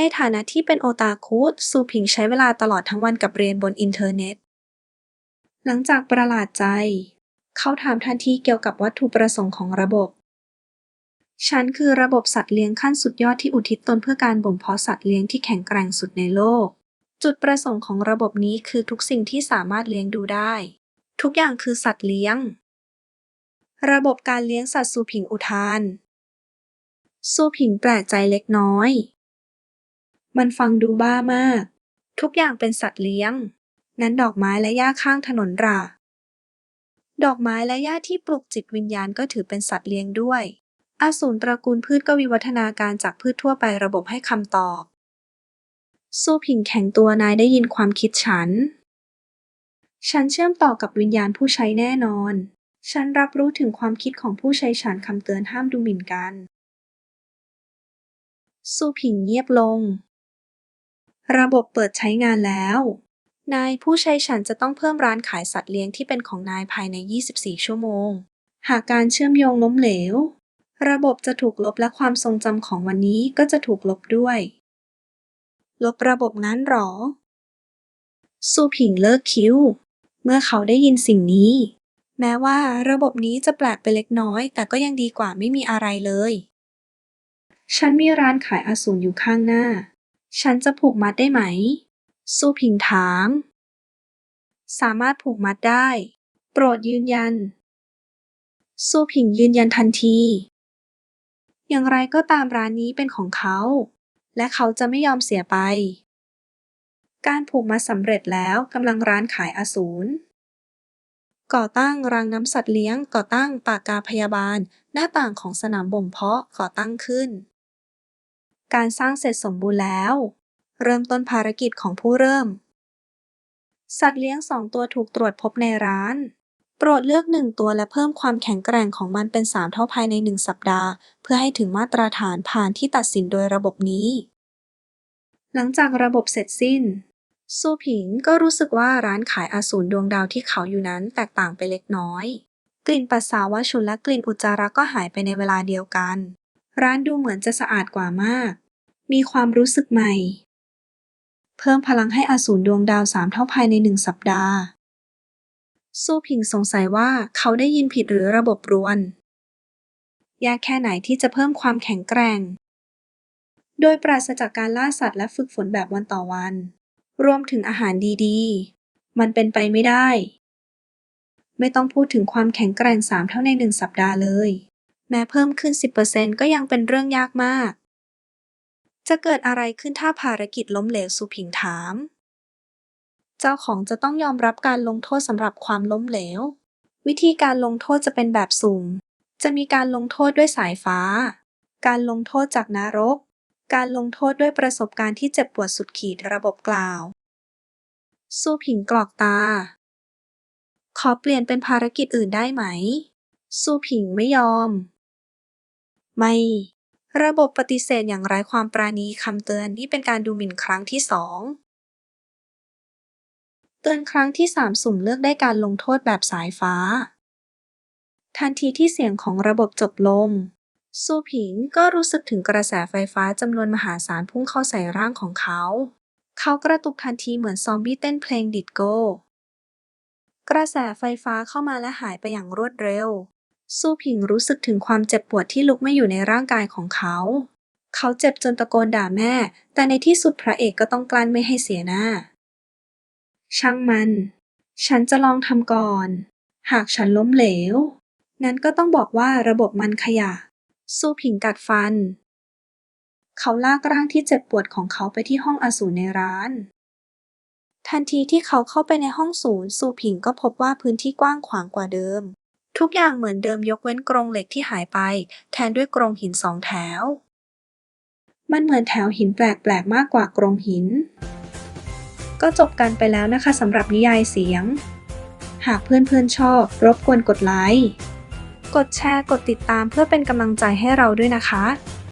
ในฐานะที่เป็นโอตาคุ ซูผิงใช้เวลาตลอดทั้งวันกับเรียนบนอินเทอร์เน็ต หลังจากประหลาดใจ เขาถามทันทีเกี่ยวกับวัตถุประสงค์ของระบบ ฉันคือระบบสัตว์เลี้ยงขั้นสุดยอดที่อุทิศตนเพื่อการบ่มเพาะสัตว์เลี้ยงที่แข็งแกร่งสุดในโลก จุดประสงค์ของระบบนี้คือทุกสิ่งที่สามารถเลี้ยงดูได้ ทุกอย่างคือสัตว์เลี้ยง ระบบการเลี้ยงสัตว์ซูผิงอุทาน ซูผิงแปลกใจเล็กน้อย มันฟังดูบ้ามาก ทุกอย่างเป็นสัตว์เลี้ยง นั้นดอกไม้และหญ้าข้างถนนหราดอกไม้และหญ้าที่ปลุกจิตวิญญาณก็ถือเป็นสัตว์เลี้ยงด้วย อสูรตระกูลพืชก็วิวัฒนาการจากพืชทั่วไประบบให้คำตอบ สู้ผิงแข็งตัวนายได้ยินความคิดฉัน ฉันเชื่อมต่อกับวิญญาณผู้ใช้แน่นอน ฉันรับรู้ถึงความคิดของผู้ใช้ฉันคำเตือนห้ามดูหมิ่นกัน สู้ผิงเงียบลง ระบบเปิดใช้งานแล้ว นายผู้ใช้ฉันจะต้องเพิ่มร้านขายสัตว์เลี้ยงที่เป็นของนายภายใน 24 ชั่วโมง หากการเชื่อมโยงล้มเหลว ระบบจะถูกลบและความทรงจำของวันนี้ก็จะถูกลบด้วย ลบระบบงั้นหรอสูผิงเลิกคิ้ว เมื่อเขาได้ยินสิ่งนี้ แม้ว่าระบบนี้จะแปลกไปเล็กน้อย แต่ก็ยังดีกว่าไม่มีอะไรเลย ฉันมีร้านขายอสูรอยู่ข้างหน้า ฉันจะผูกมัดได้ไหม สู้ผิงถาม สามารถผูกมัดได้ โปรดยืนยัน สู้ผิงยืนยันทันที อย่างไรก็ตามร้านนี้เป็นของเขา และเขาจะไม่ยอมเสียไป การผูกมัดสำเร็จแล้วกำลังร้านขายอสูรก่อตั้งรังน้ำสัตว์เลี้ยง ก่อตั้งปากกาพยาบาล หน้าต่างของสนามบ่มเพาะก่อตั้งขึ้น การสร้างเสร็จสมบูรณ์แล้ว เริ่มต้นภารกิจของผู้เริ่ม สัตว์เลี้ยงสองตัวถูกตรวจพบในร้าน โปรดเลือกหนึ่งตัวและเพิ่มความแข็งแกร่งของมันเป็นสามเท่าภายในหนึ่งสัปดาห์ เพื่อให้ถึงมาตรฐานผ่านที่ตัดสินโดยระบบนี้ หลังจากระบบเสร็จสิ้นสู้ผิงก็รู้สึกว่าร้านขายอาสูรดวงดาวที่เขาอยู่นั้นแตกต่างไปเล็กน้อย กลิ่นปัสสาวะฉุนและกลิ่นอุจจาระก็หายไปในเวลาเดียวกัน ร้านดูเหมือนจะสะอาดกว่ามาก มีความรู้สึกใหม่ เพิ่มพลังให้อสูรดวงดาวสามเท่าภายในหนึ่งสัปดาห์ สู้ผิงสงสัยว่าเขาได้ยินผิดหรือระบบรวน ยากแค่ไหนที่จะเพิ่มความแข็งแกร่ง โดยปราศจากการล่าสัตว์และฝึกฝนแบบวันต่อวัน รวมถึงอาหารดีๆ มันเป็นไปไม่ได้ ไม่ต้องพูดถึงความแข็งแกร่งสามเท่าในหนึ่งสัปดาห์เลย แม้เพิ่มขึ้น 10%ก็ยังเป็นเรื่องยากมาก จะเกิดอะไรขึ้นถ้าภารกิจล้มเหลวสุผิงถาม เจ้าของจะต้องยอมรับการลงโทษสำหรับความล้มเหลว วิธีการลงโทษจะเป็นแบบสุ่ม จะมีการลงโทษด้วยสายฟ้า การลงโทษจากนรก การลงโทษด้วยประสบการณ์ที่เจ็บปวดสุดขีดระบบกล่าว สู้ผิงกรอกตา ขอเปลี่ยนเป็นภารกิจอื่นได้ไหม สู้ผิงไม่ยอม ไม่ ระบบปฏิเสธอย่างไร้ความปราณีคำเตือนนี่เป็นการดูหมิ่นครั้งที่สองเตือนครั้งที่สามสุ่มเลือกได้การลงโทษแบบสายฟ้า ทันทีที่เสียงของระบบจบลงสู้ผิงก็รู้สึกถึงกระแสไฟฟ้าจำนวนมหาศาลพุ่งเข้าใส่ร่างของเขา เขากระตุกทันทีเหมือนซอมบี้เต้นเพลงดิดโก้ กระแสไฟฟ้าเข้ามาและหายไปอย่างรวดเร็ว สู้ผิงรู้สึกถึงความเจ็บปวดที่ลุกไม่อยู่ในร่างกายของเขา เขาเจ็บจนตะโกนด่าแม่ แต่ในที่สุดพระเอกก็ต้องกลั้นไม่ให้เสียหน้า ช่างมัน ฉันจะลองทำก่อน หากฉันล้มเหลว นั้นก็ต้องบอกว่าระบบมันขยะ สู้ผิงกัดฟัน เขาลากร่างที่เจ็บปวดของเขาไปที่ห้องอสูรในร้าน ทันทีที่เขาเข้าไปในห้องศูนย์ สูผิงก็พบว่าพื้นที่กว้างขวางกว่าเดิม ทุกอย่างเหมือนเดิมยกเว้นกรงเหล็กที่หายไป แทนด้วยกรงหินสองแถว มันเหมือนแถวหินแปลกๆมากกว่ากรงหิน ก็จบกันไปแล้วนะคะสำหรับนิยายเสียง หากเพื่อนๆชอบ รบกวนกดไลค์ กดแชร์ กดติดตามเพื่อเป็นกำลังใจให้เราด้วยนะคะ